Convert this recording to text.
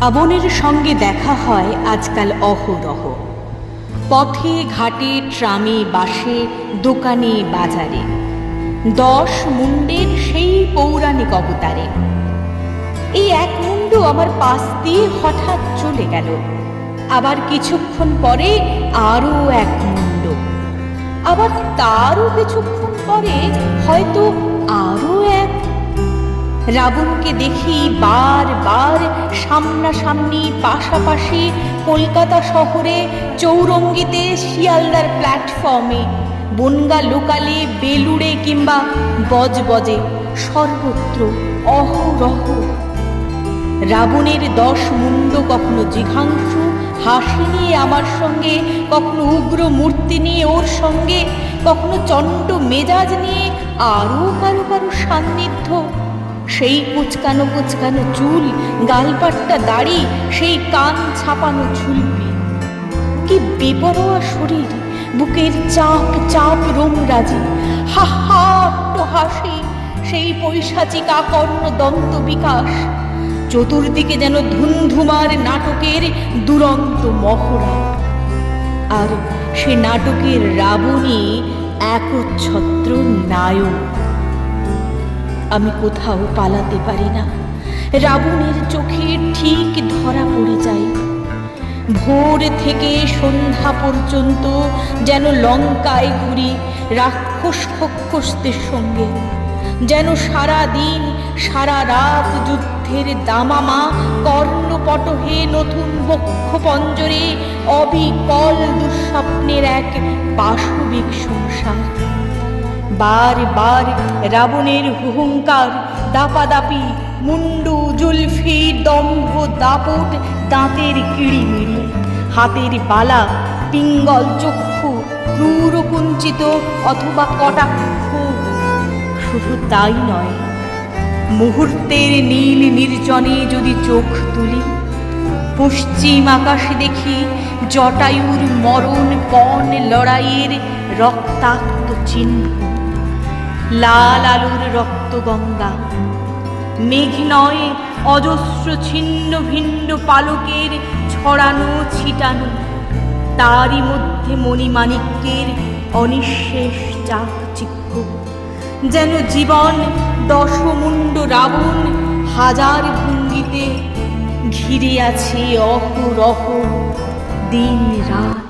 রাবণের সঙ্গে দেখা হয় আজকাল অহরহ। পথে, ঘাটে, ট্রামে, বাসে, দোকানে, বাজারে। দশ মুন্ডের সেই পৌরাণিক অবতারে। এই এক মুন্ড আমার পাশ দিয়ে হঠাৎ চলে গেল। আবার কিছুক্ষণ পরে আরও এক মুন্ড। আবার তারও কিছুক্ষণ পরে হয়তো আরও এক রাবণকে দেখি বারবার সামনাসামনি, পাশাপাশি কলকাতা শহরে, চৌরঙ্গিতে, শিয়ালদার প্ল্যাটফর্মে বনগা লোকালে, বেলুড়ে কিংবা বজবজে সর্বত্র অহরহ। রাবণের দশ মুন্ড কখনো জিঘাংশু হাসি নিয়ে আমার সঙ্গে, কখনো উগ্র মূর্তি নিয়ে ওর সঙ্গে, কখনো চণ্ড মেজাজ নিয়ে আরও কারও কারও সান্নিধ্য। সেই কুচকানো কুচকানো চুল, গালপাট্টা দাড়ি, সেই কান ছাপানো ঝুলপি। কি বেপরোয়া শরীর, বুকের চাপ চাপ রোমরাজি। হা হা হাসি, সেই পৈশাচিক আকর্ণ দন্ত বিকাশ। চতুর্দিকে যেন ধুমধুমার নাটকের দুরন্ত মহড়া। আর সে নাটকের রাবণী একচ্ছত্র নায়ক। আমি কোথাও পালাতে পারি না। রাবণের চোখে ঠিক ধরা পড়ে যাই। ভোর থেকে সন্ধ্যা পর্যন্ত যেন লঙ্কায় ঘুরি রাক্ষস খক্ষসদের সঙ্গে। যেন সারা দিন সারা রাত যুদ্ধের দামামা কর্ণপটহে নতুন বক্ষ পঞ্জরে অবিকল দুঃস্বপ্নের এক পাশবিক সংসার বার বার, রাবণের হুহুঙ্কার, দাপাদাপি, মুন্ডু জুলফি, দম্ভ দাপট, দাঁতের কিড়িমিড়ি। হাতের বালা, পিঙ্গল চক্ষু, ক্রূর কুঞ্চিত অথবা কটাক্ষ। শুধু তাই নয়, মুহূর্তের নীল নির্জনে যদি চোখ তুলি, পশ্চিম আকাশে দেখি জটায়ুর মরণ, পণ লড়াইয়ের রক্তাক্ত চিহ্ন। লাল আলোর রক্তগঙ্গা মেঘ নয় অজস্র ছিন্ন ভিন্ন পালকের ছড়ানো ছিটানো, তারই মধ্যে মণিমাণিক্যের অনিঃশেষ চাকচিক্য। যেন জীবন দশমুণ্ড রাবণ হাজার ভঙ্গিতে ঘিরে আছে অহরহ দিন রাত